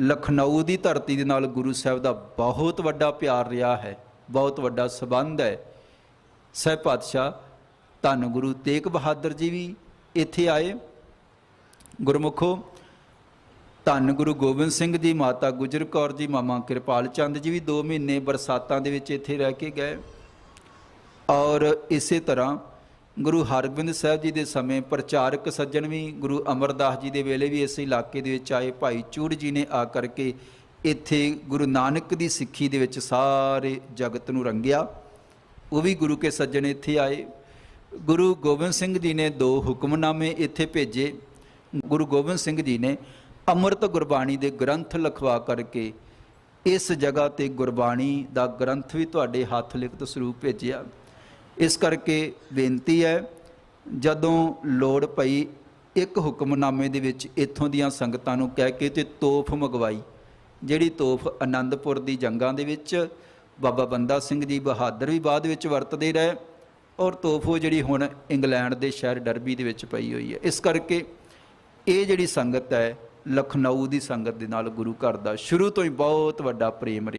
ਲਖਨਊ ਦੀ ਧਰਤੀ ਦੇ ਨਾਲ ਗੁਰੂ ਸਾਹਿਬ ਦਾ ਬਹੁਤ ਵੱਡਾ ਪਿਆਰ ਰਿਹਾ ਹੈ, ਬਹੁਤ ਵੱਡਾ ਸਬੰਧ ਹੈ। ਸਹਿ ਪਾਤਸ਼ਾਹ, ਧੰਨ ਗੁਰੂ ਤੇਗ ਬਹਾਦਰ ਜੀ ਵੀ ਇੱਥੇ ਆਏ। ਗੁਰਮੁਖੋ, ਧੰਨ ਗੁਰੂ ਗੋਬਿੰਦ ਸਿੰਘ ਜੀ, ਮਾਤਾ ਗੁਜਰ ਕੌਰ ਜੀ, ਮਾਮਾ ਕਿਰਪਾਲ ਚੰਦ ਜੀ ਵੀ 2 ਮਹੀਨੇ ਬਰਸਾਤਾਂ ਦੇ ਵਿੱਚ ਇੱਥੇ ਰਹਿ ਕੇ ਗਏ। ਔਰ ਇਸੇ ਤਰ੍ਹਾਂ ਗੁਰੂ ਹਰਗੋਬਿੰਦ ਸਾਹਿਬ ਜੀ ਦੇ ਸਮੇਂ ਪ੍ਰਚਾਰਕ ਸੱਜਣ ਵੀ ਗੁਰੂ ਅਮਰਦਾਸ ਜੀ ਦੇ ਵੇਲੇ ਵੀ ਇਸ ਇਲਾਕੇ ਦੇ ਵਿੱਚ ਆਏ। ਭਾਈ ਚੂੜ ਜੀ ਨੇ ਆ ਕਰਕੇ ਇੱਥੇ ਗੁਰੂ ਨਾਨਕ ਦੀ ਸਿੱਖੀ ਦੇ ਵਿੱਚ ਸਾਰੇ ਜਗਤ ਨੂੰ ਰੰਗਿਆ। ਉਹ ਵੀ ਗੁਰੂ ਕੇ ਸੱਜਣ ਇੱਥੇ ਆਏ। ਗੁਰੂ ਗੋਬਿੰਦ ਸਿੰਘ ਜੀ ਨੇ ਦੋ ਹੁਕਮਨਾਮੇ ਇੱਥੇ ਭੇਜੇ। ਗੁਰੂ ਗੋਬਿੰਦ ਸਿੰਘ ਜੀ ਨੇ ਅੰਮ੍ਰਿਤ ਗੁਰਬਾਣੀ ਦੇ ਗ੍ਰੰਥ ਲਿਖਵਾ ਕਰਕੇ ਇਸ ਜਗ੍ਹਾ ਤੇ ਗੁਰਬਾਣੀ ਦਾ ਗ੍ਰੰਥ ਵੀ ਤੁਹਾਡੇ ਹੱਥ ਲਿਖਤ ਸਰੂਪ ਭੇਜਿਆ। ਇਸ ਕਰਕੇ ਬੇਨਤੀ ਹੈ, ਜਦੋਂ ਲੋੜ ਪਈ ਇੱਕ ਹੁਕਮਨਾਮੇ ਦੇ ਵਿੱਚ ਇੱਥੋਂ ਦੀਆਂ ਸੰਗਤਾਂ ਨੂੰ ਕਹਿ ਕੇ ਤੇ ਤੋਪ ਮੰਗਵਾਈ, ਜਿਹੜੀ ਤੋਪ ਆਨੰਦਪੁਰ ਦੀ ਜੰਗਾਂ ਦੇ ਵਿੱਚ ਬਾਬਾ ਬੰਦਾ ਸਿੰਘ ਜੀ ਬਹਾਦਰ ਵੀ ਬਾਅਦ ਵਿੱਚ ਵਰਤਦੇ ਰਹੇ ਔਰ ਤੋਪ ਜਿਹੜੀ ਹੁਣ ਇੰਗਲੈਂਡ ਦੇ ਸ਼ਹਿਰ ਡਰਬੀ ਦੇ ਵਿੱਚ ਪਈ ਹੋਈ ਹੈ। ਇਸ ਕਰਕੇ ਇਹ ਜਿਹੜੀ ਸੰਗਤ ਹੈ, ਲਖਨਊ ਦੀ ਸੰਗਤ ਦੇ ਨਾਲ ਗੁਰੂ ਘਰ ਦਾ ਸ਼ੁਰੂ ਤੋਂ ਹੀ ਬਹੁਤ ਵੱਡਾ ਪ੍ਰੇਮ ਰਿਹਾ।